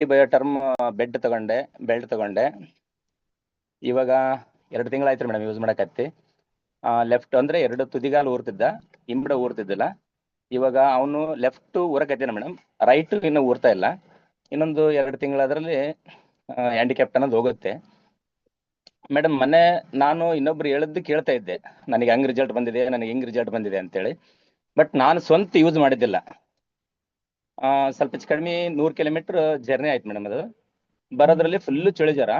Bio term bed ತಗೊಂಡೆ belt ತಗೊಂಡೆ. ಇವಾಗ ಎರಡು ತಿಂಗಳಾಯ್ತು ಮೇಡಮ್ ಯೂಸ್ ಮಾಡಕತ್ತಿ. ಲೆಫ್ಟ್ ಅಂದ್ರೆ ಎರಡು ತುದಿಗಾಲು ಊರ್ತಿದ್ದ ಹಿಂಬಡ ಊರ್ತಿದ್ದಿಲ್ಲ. ಇವಾಗ ಅವನು ಲೆಫ್ಟ್ ಊರಕತ್ತಿನ ಮೇಡಮ್ ರೈಟ್ ಇನ್ನು ಊರ್ತಾ ಇಲ್ಲ. ಇನ್ನೊಂದು ಎರಡು ತಿಂಗಳದ್ರಲ್ಲಿ ಹ್ಯಾಂಡಿಕ್ಯಾಪ್ಟ್ ಅನ್ನೋದು ಹೋಗುತ್ತೆ. ಮೇಡಮ್, ಮೊನ್ನೆ ನಾನು ಇನ್ನೊಬ್ರು ಹೇಳಿದ್ದು ಕೇಳ್ತಾ ಇದ್ದೆ. ನನಗೆ ಹಂಗ್ ರಿಸಲ್ಟ್ ಬಂದಿದೆ, ನನಗೆ ಹಿಂಗ್ ರಿಸಲ್ಟ್ ಬಂದಿದೆ ಅಂತೇಳಿ. ಬಟ್ ನಾನು ಸ್ವಂತ ಯೂಸ್ ಮಾಡಿದ್ದಿಲ್ಲ. ಸ್ವಲ್ಪ ಹೆಚ್ಚು ಕಡಿಮೆ ನೂರು ಕಿಲೋಮೀಟರ್ ಜರ್ನಿ ಆಯ್ತು ಮೇಡಮ್ ಅದು. ಬರೋದ್ರಲ್ಲಿ ಫುಲ್ಲು ಚಳಿ ಜ್ವರ.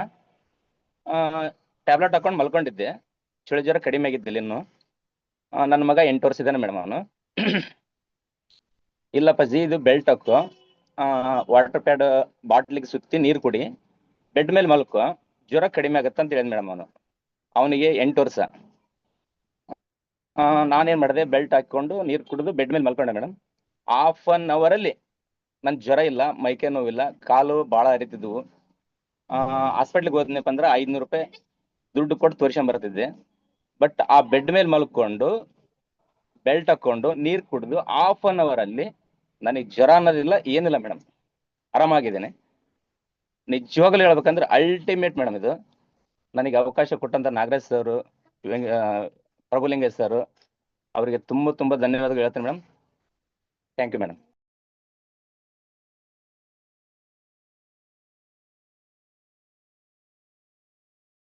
ಟ್ಯಾಬ್ಲೆಟ್ ಹಾಕೊಂಡು ಮಲ್ಕೊಂಡಿದ್ದೆ. ಚಳಿ ಜ್ವರ ಕಡಿಮೆ ಆಗಿದ್ದಿಲ್ಲ ಇನ್ನು. ನನ್ನ ಮಗ ಎಂಟು ವರ್ಷ ಇದ್ದಾನೆ ಮೇಡಮ್ ಅವನು. ಇಲ್ಲಪ್ಪ ಜಿ, ಇದು ಬೆಲ್ಟ್ ಹಾಕು. ವಾಟರ್ ಪ್ಯಾಡ್ ಬಾಟ್ಲಿಗೆ ಸುತ್ತಿ ನೀರು ಕುಡಿ. ಬೆಡ್ ಮೇಲೆ ಮಲ್ಕೋ. ಜ್ವರ ಕಡಿಮೆ ಆಗುತ್ತೆ ಅಂತ ಹೇಳಿದ್ ಮೇಡಮ್ ಅವನು. ಅವನಿಗೆ ಎಂಟು ವರ್ಷ. ನಾನೇನು ಮಾಡಿದೆ, ಬೆಲ್ಟ್ ಹಾಕ್ಕೊಂಡು ನೀರು ಕುಡಿದು ಬೆಡ್ ಮೇಲೆ ಮಲ್ಕೊಂಡೆ ಮೇಡಮ್. ಹಾಫ್ ಅನ್ ಅವರಲ್ಲಿ ನನ್ ಜ್ವರ ಇಲ್ಲ, ಮೈಕೈ ನೋವಿಲ್ಲ, ಕಾಲು ಭಾಳ ಹರಿತಿದ್ವು. ಹಾಸ್ಪಿಟ್ಲಿಗೆ ಹೋದ್ನಪ್ಪ ಅಂದ್ರೆ ಐದ್ನೂರು ರೂಪಾಯಿ ದುಡ್ಡು ಕೊಟ್ಟು ತೋರಿಸ್ಕೊಂಡ್ ಬರ್ತಿದ್ದೆ. ಬಟ್ ಆ ಬೆಡ್ ಮೇಲೆ ಮಲ್ಕೊಂಡು ಬೆಲ್ಟ್ ಹಾಕೊಂಡು ನೀರ್ ಕುಡಿದು ಹಾಫ್ ಅನ್ ಅವರ್ ಅಲ್ಲಿ ನನಗೆ ಜ್ವರ ಅನ್ನೋದಿಲ್ಲ, ಏನಿಲ್ಲ ಮೇಡಮ್ ಆರಾಮಾಗಿದ್ದೇನೆ. ನಿಜವಾಗ್ಲೂ ಹೇಳ್ಬೇಕಂದ್ರೆ ಅಲ್ಟಿಮೇಟ್ ಮೇಡಮ್ ಇದು. ನನಗೆ ಅವಕಾಶ ಕೊಟ್ಟಂತ ನಾಗರಾಜ್ ಸರ್ ಪ್ರಭುಲಿಂಗೇಶ್ ಸರ್ ಅವರಿಗೆ ತುಂಬಾ ತುಂಬ ಧನ್ಯವಾದಗಳು ಹೇಳ್ತೇನೆ ಮೇಡಮ್ ಥ್ಯಾಂಕ್ ಯು ಮೇಡಮ್